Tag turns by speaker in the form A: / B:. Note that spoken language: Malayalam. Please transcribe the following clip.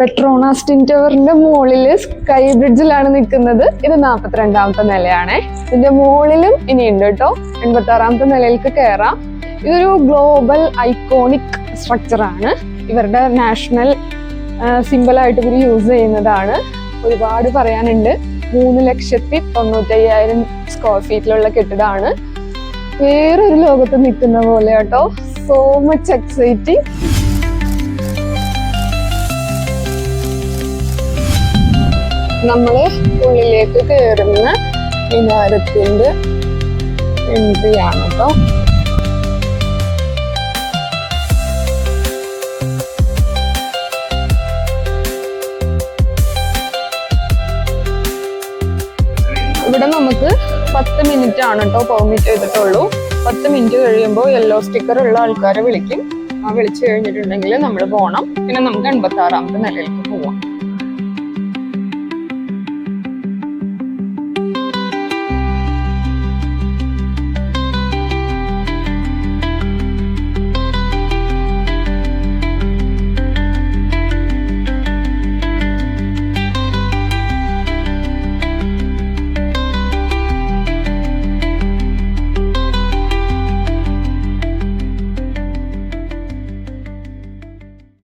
A: പെട്രോണാസ് ടിൻ ടവറിന്റെ സ്കൈ ബ്രിഡ്ജിലാണ് നിൽക്കുന്നത് ഇത് നാൽപ്പത്തിരണ്ടാമത്തെ നിലയാണ്. ഇതിന്റെ മുകളിലും ഇനിയുണ്ട് കേട്ടോ. എൺപത്തി ആറാമത്തെ നിലയിലേക്ക് കയറാം ഇതൊരു ഗ്ലോബൽ ഐക്കോണിക് സ്ട്രക്ചർ ആണ്. ഇവരുടെ നാഷണൽ സിമ്പിളായിട്ട് ഇവർ യൂസ് ചെയ്യുന്നതാണ്. ഒരുപാട് പറയാനുണ്ട്. മൂന്ന് ലക്ഷത്തി തൊണ്ണൂറ്റയ്യായിരം സ്ക്വയർ ഫീറ്റിലുള്ള കെട്ടിടമാണ്. വേറൊരു ലോകത്ത് നിൽക്കുന്ന പോലെ കേട്ടോ. സോ മച്ച് എക്സൈറ്റിംഗ് നമ്മൾ ഉള്ളിലേക്ക് കയറുന്ന വിനാരത്തിന്റെ എൻട്രി ആണ് കേട്ടോ ഇവിടെ നമുക്ക് പത്ത് മിനിറ്റ് ആണ് കേട്ടോ പെർമിറ്റ് ചെയ്തിട്ടുള്ളൂ. പത്ത് മിനിറ്റ് കഴിയുമ്പോൾ യെല്ലോ സ്റ്റിക്കർ ഉള്ള ആൾക്കാരെ വിളിക്കും. ആ വിളിച്ചു കഴിഞ്ഞിട്ടുണ്ടെങ്കിൽ നമ്മൾ പോകണം പിന്നെ നമുക്ക് എൺപത്തി ആറാമത്തെ നിലയിലേക്ക് പോവാം.